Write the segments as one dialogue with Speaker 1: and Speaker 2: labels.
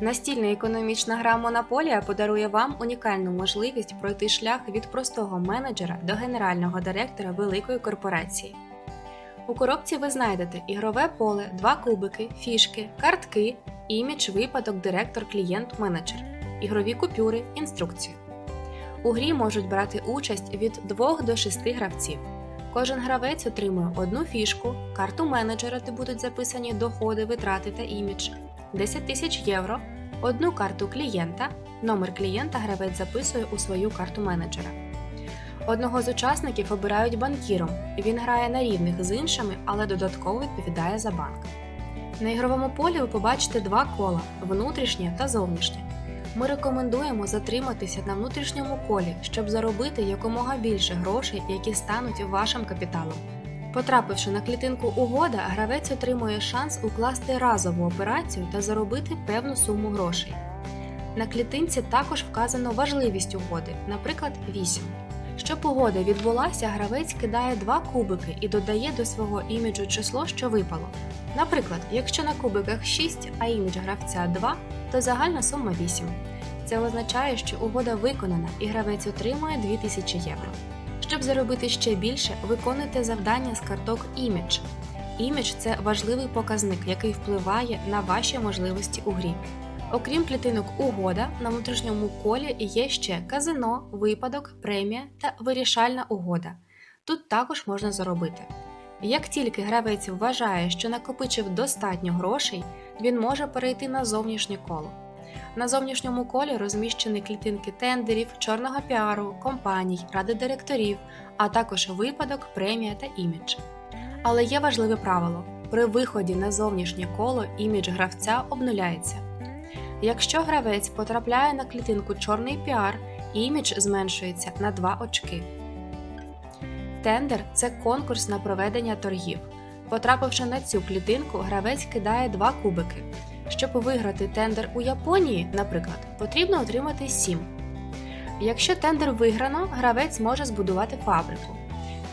Speaker 1: Настільна економічна гра Монополія подарує вам унікальну можливість пройти шлях від простого менеджера до генерального директора великої корпорації. У коробці ви знайдете ігрове поле, два кубики, фішки, картки, імідж, випадок, директор, клієнт, менеджер, ігрові купюри, інструкцію. У грі можуть брати участь від 2 до 6 гравців. Кожен гравець отримує одну фішку, карту менеджера, де будуть записані доходи, витрати та імідж, 10 тисяч євро, одну карту клієнта. Номер клієнта гравець записує у свою карту менеджера. Одного з учасників обирають банкіром. Він грає на рівних з іншими, але додатково відповідає за банк. На ігровому полі ви побачите два кола внутрішнє та зовнішнє. Ми рекомендуємо затриматися на внутрішньому колі, щоб заробити якомога більше грошей, які стануть вашим капіталом. Потрапивши на клітинку угода, гравець отримує шанс укласти разову операцію та заробити певну суму грошей. На клітинці також вказано важливість угоди, наприклад, 8. Щоб угода відбулася, гравець кидає два кубики і додає до свого іміджу число, що випало. Наприклад, якщо на кубиках 6, а імідж гравця 2, то загальна сума 8. Це означає, що угода виконана і гравець отримує 2000 євро. Щоб заробити ще більше, виконуйте завдання з карток імідж. Імідж це важливий показник, який впливає на ваші можливості у грі. Окрім клітинок угода, на внутрішньому колі є ще казино, випадок, премія та вирішальна угода. Тут також можна заробити. Як тільки гравець вважає, що накопичив достатньо грошей, він може перейти на зовнішнє коло. На зовнішньому колі розміщені клітинки тендерів, чорного піару, компаній, ради директорів, а також випадок, премія та імідж. Але є важливе правило: при виході на зовнішнє коло імідж гравця обнуляється. Якщо гравець потрапляє на клітинку чорний піар, імідж зменшується на 2 очки. Тендер це конкурс на проведення торгів. Потрапивши на цю клітинку, гравець кидає два кубики. Щоб виграти тендер у Японії, наприклад, потрібно отримати 7. Якщо тендер виграно, гравець може збудувати фабрику.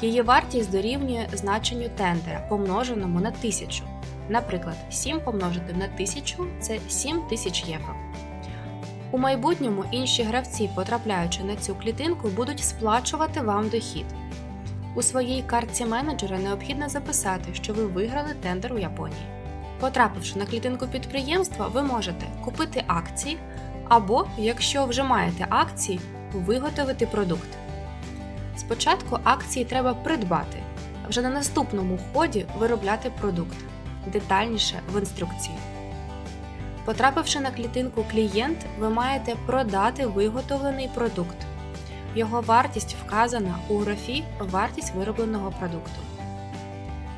Speaker 1: Її вартість дорівнює значенню тендера, помноженому на 1000. Наприклад, 7 помножити на 1000 це 7 тисяч євро. У майбутньому інші гравці, потрапляючи на цю клітинку, будуть сплачувати вам дохід. У своїй картці менеджера необхідно записати, що ви виграли тендер у Японії. Потрапивши на клітинку підприємства, ви можете купити акції або, якщо вже маєте акції, виготовити продукт. Спочатку акції треба придбати, а вже на наступному ході виробляти продукт детальніше в інструкції. Потрапивши на клітинку клієнт, ви маєте продати виготовлений продукт. Його вартість вказана у графі Вартість виробленого продукту.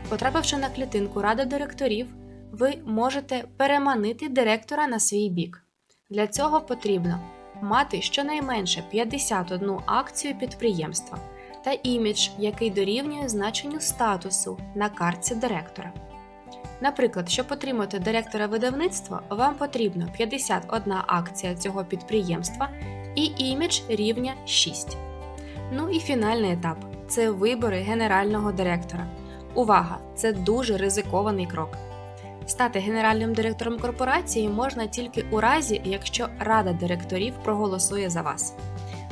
Speaker 1: Потрапивши на клітинку Рада директорів, ви можете переманити директора на свій бік. Для цього потрібно мати щонайменше 51 акцію підприємства та імідж, який дорівнює значенню статусу на картці директора. Наприклад, щоб отримати директора видавництва, вам потрібно 51 акція цього підприємства і імідж рівня 6. Ну і фінальний етап це вибори генерального директора. Увага! Це дуже ризикований крок. Стати генеральним директором корпорації можна тільки у разі, якщо Рада директорів проголосує за вас.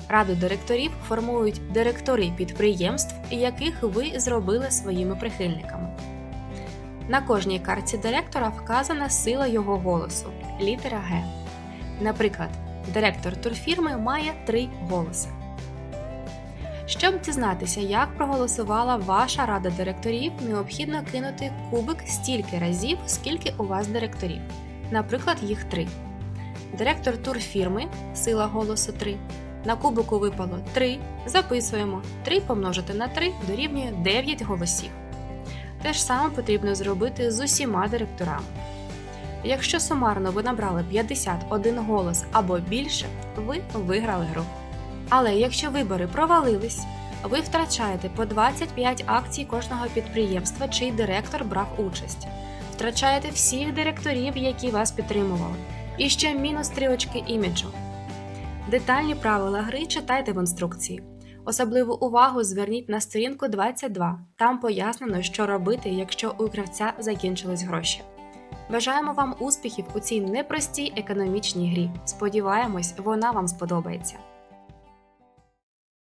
Speaker 1: Раду директорів формують директори підприємств, яких ви зробили своїми прихильниками. На кожній картці директора вказана сила його голосу літера Г. Наприклад, директор турфірми має три голоси. Щоб дізнатися, як проголосувала ваша рада директорів, необхідно кинути кубик стільки разів, скільки у вас директорів. Наприклад, їх 3. Директор турфірми, сила голосу 3. На кубику випало 3. Записуємо. 3 помножити на 3 дорівнює 9 голосів. Те ж саме потрібно зробити з усіма директорами. Якщо сумарно ви набрали 51 голос або більше, ви виграли гру. Але якщо вибори провалились, ви втрачаєте по 25 акцій кожного підприємства, чий директор брав участь. Втрачаєте всіх директорів, які вас підтримували, і ще мінус 3 очки іміджу. Детальні правила гри читайте в інструкції. Особливу увагу зверніть на сторінку 22. Там пояснено, що робити, якщо у гравця закінчились гроші. Бажаємо вам успіхів у цій непростій економічній грі. Сподіваємось, вона вам сподобається.